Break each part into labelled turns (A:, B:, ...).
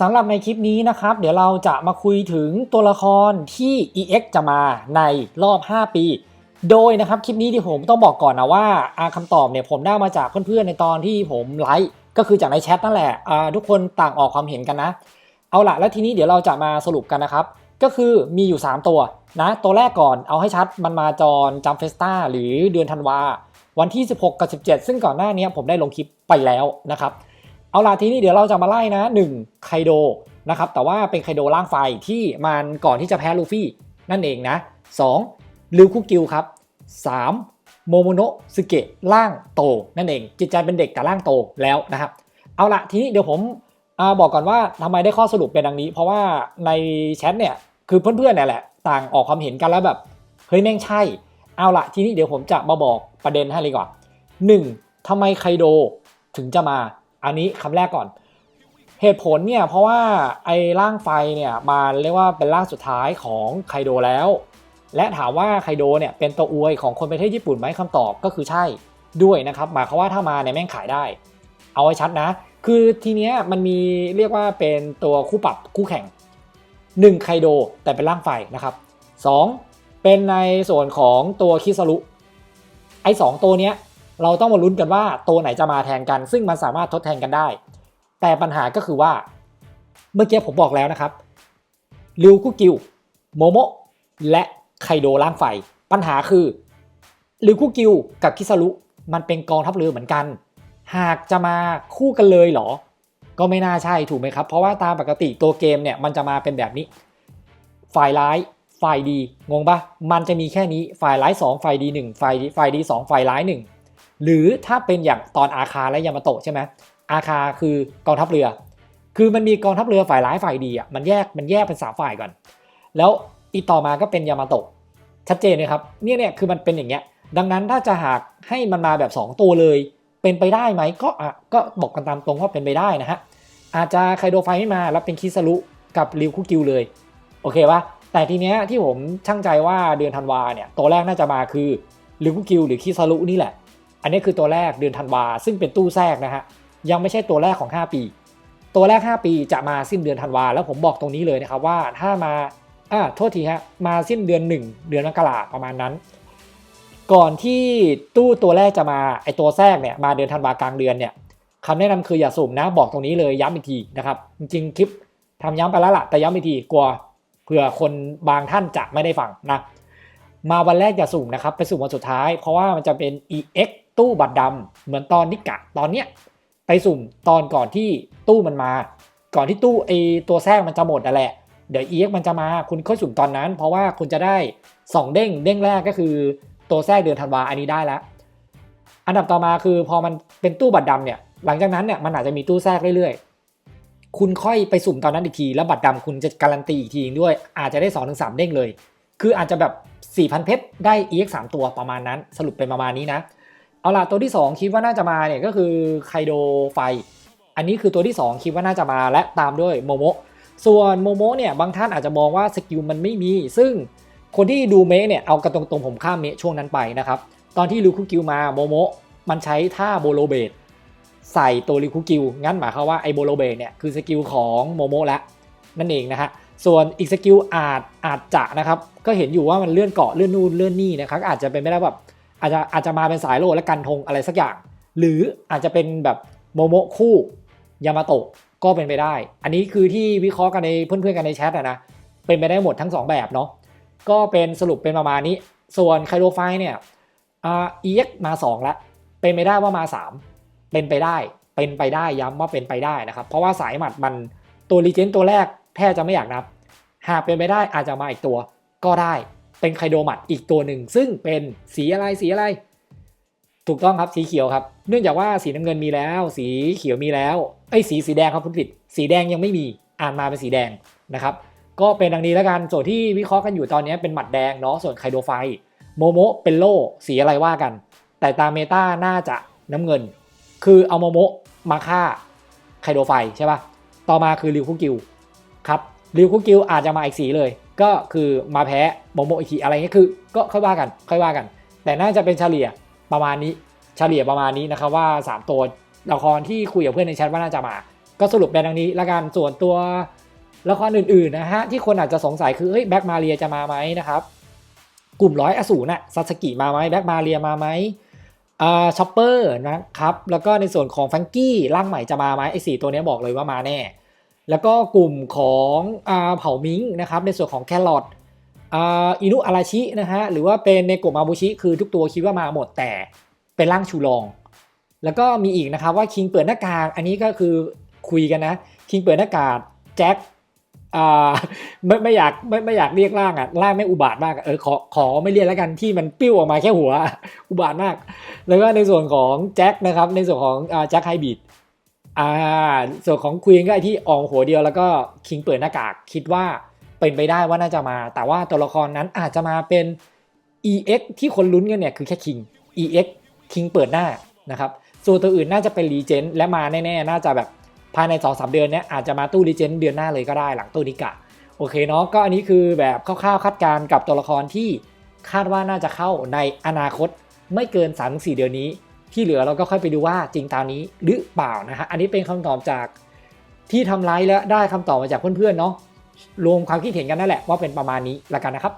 A: สำหรับในคลิปนี้นะครับ เดี๋ยวเราจะมาคุยถึงตัวละครที่ EX จะมาในรอบ 5 ปี โดยนะครับคลิปนี้ที่ผมต้องบอกก่อนนะว่าอาคำตอบเนี่ยผมได้มาจากเพื่อนๆในตอนที่ผมไลฟ์ก็คือจากในแชทนั่นแหละทุกคนต่างออกความเห็นกันนะ เอาละแล้วทีนี้เดี๋ยวเราจะมาสรุปกันนะครับ ก็คือมีอยู่ 3 ตัวนะ ตัวแรกก่อนเอาให้ชัดมันมาจอนจัมเฟสตาหรือเดือนธันวาวันที่ 16 กับ 17 ซึ่งก่อนหน้านี้ผมได้ลงคลิปไปแล้วนะครับ เอาล่ะทีนี้เดี๋ยวเราจะมาไล่นะ 1. ไคโดนะครับแต่ว่าเป็นไคโดร่างไฟที่มันก่อนที่จะแพ้ลูฟี่นั่นเองนะ 2. ลิวคุกิวครับ 3. โมโมโนะสึเกะร่างโตนั่นเอง จิตใจเป็นเด็กแต่ร่างโตแล้วนะครับ เอาละทีนี้เดี๋ยวผมอบอกก่อนว่าทำไมได้ข้อสรุปเป็นดังนี้ เพราะว่าในแชทเนี่ยคือเพื่อนๆเนี่ยแหละ ต่างออกความเห็นกันแล้วแบบ เฮ้ยแม่งใช่ เอาละทีนี้เดี๋ยวผมจะมาบอกประเด็นให้เลยก่อน 1. ทำไมไคโดถึงจะมา อันนี้คำแรกก่อน เหตุผลเนี่ยเพราะว่าไอ้ร่างไฟเนี่ยมาเรียกว่าเป็นร่างสุดท้ายของไคโดแล้ว และถามว่าไคโดเนี่ยเป็นตัวอวยของคนประเทศญี่ปุ่นไหมคำตอบก็คือใช่ด้วยนะครับหมายความว่าถ้ามาเนี่ยแม่งขายได้ เอาไว้ชัดนะ คือทีเนี้ยมันมีเรียกว่าเป็นตัวคู่ปรับคู่แข่ง 1 ไคโดแต่เป็นร่างไฟนะครับ 2 เป็นในส่วนของตัวคิซารุไอ้สองตัวเนี้ย เราต้องมาลุ้นกันว่าตัวไหนจะมาแทนกัน ซึ่งมันสามารถทดแทนกันได้ แต่ปัญหาก็คือว่า เมื่อกี้ผมบอกแล้วนะครับริวคุกิวโมโมะและไคโดร่างไฟ ปัญหาคือริวคุกิวกับคิซารุมันเป็นกองทัพเรือเหมือนกัน หากจะมาคู่กันเลยเหรอ ก็ไม่น่าใช่ถูกไหมครับ เพราะว่าตามปกติตัวเกมเนี่ยมันจะมาเป็นแบบนี้ ฝ่ายร้ายฝ่ายดีงงปะมันจะมีแค่นี้ฝ่ายร้าย2ฝ่ายดี1ฝ่ายฝ่ายดี 2 ฝ่ายร้าย 1 หรือถ้าเป็นอย่างตอนอาคาและยามาโตะใช่ไหมอาคาคือกองทัพเรือ คือมันมีกองทัพเรือฝ่ายร้ายฝ่ายดีอะมันแยกมันแยกเป็นสามฝ่ายก่อน แล้วอีต่อมาก็เป็นยามาโตะชัดเจนเลยครับเนี่ยเนี่ยคือมันเป็นอย่างเงี้ยดังนั้นถ้าจะหากให้มันมาแบบ 2 ตัวเลย เป็นไปได้ไหมก็อะก็บอกกันตามตรงว่าเป็นไปได้นะฮะอาจจะไคโดไฟไม่มาแล้วเป็นคิสรุกับริวคุกิวเลยโอเคปะแต่ทีเนี้ยที่ผมช่างใจว่าเดือนธันวาเนี่ยตัวแรกน่าจะมาคือริวคุกิวหรือคิสรุนี่แหละ อันนี้คือตัวแรกเดือนธันวาซึ่งเป็นตู้แทรกนะฮะยังไม่ใช่ตัวแรกของ 5 ปี ตัวแรก 5 ปีจะมาสิ้นเดือนธันวาแล้วผมบอกตรงนี้เลยนะครับว่าถ้ามาอ่าโทษทีฮะมาสิ้นเดือน 1 เดือนมกราประมาณนั้น ก่อนที่ตู้ตัวแรกจะมาไอตัวแทรกเนี่ยมาเดือนธันวากลางเดือนเนี่ยคำแนะนำคืออย่าสุ่มนะบอกตรงนี้เลยย้ำอีกทีนะครับจริงๆคลิปทำย้ำไปแล้วล่ะแต่ย้ำอีกทีกลัวเผื่อคนบางท่านจะไม่ได้ฟังนะมาวันแรกอย่าสุ่มนะครับไปสุ่มวันสุดท้าย เพราะว่ามันจะเป็น EX ตู้บัตรดำเหมือนตอนนิกะตอนเนี้ยไปสุ่มตอนก่อนที่ตู้มันมา ก่อนที่ตู้ไอตัวแทรกมันจะหมดนั่นแหละเดี๋ยว EX มันจะมาคุณค่อยสุ่มตอนนั้น เพราะว่าคุณจะได้ 2 เด้งเด้งแรกก็คือตัวแทรกเดือนธันวาอันนี้ได้แล้ว อันดับต่อมาคือพอมันเป็นตู้บัตรดำเนี่ยหลังจากนั้นเนี่ยมันอาจจะมีตู้แทรกเรื่อยๆ คุณค่อยไปสุ่มตอนนั้นอีกที แล้วบัตรดำคุณจะการันตีอีกทีด้วย อาจจะได้2อถึงสเด้งเลย คืออาจจะแบบ4,000เพชรได้ EX 3 ตัวประมาณนั้น สรุปเป็นประมาณนี้นะ เอาล่ะตัวที่ 2 คิดว่าน่าจะมาเนี่ยก็คือไคโดไฟ อันนี้คือตัวที่ 2 คิดว่าน่าจะมาและตามด้วยโมโมส่วนโมโมเนี่ยบางท่านอาจจะมองว่าสกิลมันไม่มี ซึ่งคนที่ดูเมะเนี่ยเอากระตรงๆผมข้ามเมะช่วงนั้นไปนะครับ ตอนที่ลูคุกิวมาโมโมมันใช้ท่าโบโลเบดใส่ตัวลิคุกิวงั้นหมายความว่าไอโบโลเบดเนี่ยคือสกิลของโมโมแล้วนั่นเองนะฮะส่วนอีกสกิลอาจอาจจะนะครับก็เห็นอยู่ว่ามันเลื่อนเกาะเลื่อนนู่นเลื่อนนี่นะครับอาจจะเป็นไม่ได้แบบ อาจจะอาจจะมาเป็นสายโลและกันธงอะไรสักอย่าง หรืออาจจะเป็นแบบโมโมคู่ยามาโตะก็เป็นไปได้ อันนี้คือที่วิเคราะห์กันในเพื่อนๆกันในแชทนะเป็นไปได้หมดทั้ง 2 แบบเนาะก็เป็นสรุปเป็นประมาณนี้ ส่วนไคโรไฟเนี่ยอ่า EX มา2แล้วเป็นไปได้ว่ามา 3 เป็นไปได้เป็นไปได้ย้ำว่าเป็นไปได้นะครับ เพราะว่าสายหมัดมันตัวรีเจนตัวแรกแทบจะไม่อยากนับ หากเป็นไปได้อาจจะมาอีกตัวก็ได้ เป็นไคโดมัดอีกตัวหนึ่ง ซึ่งเป็นสีอะไรสีอะไร ถูกต้องครับสีเขียวครับ เนื่องจากว่าสีน้ำเงินมีแล้ว สีเขียวมีแล้วไอ้สีสีแดงครับคุณผิด สีแดงยังไม่มีอ่านมาเป็นสีแดงนะครับ ก็เป็นดังนี้แล้วกันส่วนที่วิเคราะห์กันอยู่ตอนนี้เป็นหมัดแดงเนาะส่วนไคโดไฟโมโมเป็นโล่สีอะไรว่ากัน แต่ตามเมตาน่าจะน้ำเงิน คือเอาโมโมมาฆ่าไคโดไฟใช่ป่ะต่อมาคือริวคุกิวครับริวคุกิวอาจจะมาอีกสีเลย ก็คือมาแพ้โมโมอีกทีอะไรเงี้ยคือ ก็ค่อยว่ากัน ค่อยว่ากัน แต่น่าจะเป็นเฉลี่ยประมาณนี้เฉลี่ยประมาณนี้นะครับว่า 3 ตัวละครที่คุยกับเพื่อนในแชทว่าน่าจะมา ก็สรุปเป็นดังนี้ละกันส่วนตัวละครอื่นๆนะฮะที่คนอาจจะสงสัยคือเฮ้ยแบ็กมาเรียจะมาไหมนะครับกลุ่มร้อยอสูรน่ะซาสกิมาไหมแบ็กมาเรียมาไหมอ่าช็อปเปอร์นะครับแล้วก็ในส่วนของฟังกี้ร่างใหม่จะมาไหมไอ้สี่ตัวนี้บอกเลยว่ามาแน่ แล้วก็กลุ่มของเผ่ามิงนะครับในส่วนของแครอทอินุอาราชินะฮะหรือว่าเป็นเนโกมาบุชิคือทุกตัวคิดว่ามาหมดแต่เป็นร่างชูรอง แล้วก็มีอีกนะครับว่าคิงเปิดหน้ากากอันนี้ก็คือคุยกันนะคิงเปิดหน้ากากแจ็คไม่ไม่อยากไม่ไม่อยากเรียกร่างอะร่างไม่อุบาทมากเออขอขอไม่เรียกแล้วกันที่มันปิ้วออกมาแค่หัวอุบาทมาก แล้วก็ในส่วนของแจ็คนะครับในส่วนของอแจ็คไฮบิด อ่าส่วนของควีนก็ไอที่ออกหัวเดียวแล้วก็คิงเปิดหน้ากากคิดว่าเป็นไปได้ว่าน่าจะมา แต่ว่าตัวละครนั้นอาจจะมาเป็น EX ที่คนลุ้นกันเนี่ยคือแค่คิง EX คิงเปิดหน้านะครับส่วนตัวอื่นน่าจะเป็นรีเจนและมาแน่ๆ น่าจะแบบภายใน2-3เดือนเนี้ยอาจจะมาตู้รีเจนเดือนหน้าเลยก็ได้หลังตู้นิกะโอเคเนาะก็อันนี้คือแบบคร่าวๆคาดการณ์กับตัวละครที่คาดว่าน่าจะเข้าในอนาคตไม่เกิน3-4เดือนนี้ ที่เหลือเราก็ค่อยไปดูว่าจริงตามนี้หรือเปล่านะฮะอันนี้เป็นคำตอบจากที่ทำไลฟ์และได้คำตอบมาจากเพื่อนๆเนาะรวมความคิดเห็นกันนั่นแหละว่าเป็นประมาณนี้ละกันนะครับ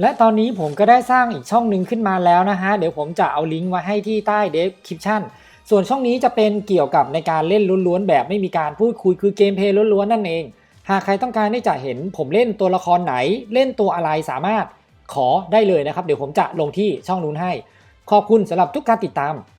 A: และตอนนี้ผมก็ได้สร้างอีกช่องหนึ่งขึ้นมาแล้วนะฮะเดี๋ยวผมจะเอาลิงก์ไว้ให้ที่ใต้ description ส่วนช่องนี้จะเป็นเกี่ยวกับในการเล่นล้วนๆแบบไม่มีการพูดคุยคือเกมเพลย์ล้วนๆนั่นเอง หากใครต้องการที่จะเห็นผมเล่นตัวละครไหน เล่นตัวอะไรสามารถขอได้เลยนะครับ เดี๋ยวผมจะลงที่ช่องนู้นให้ ขอบคุณสำหรับทุกการติดตาม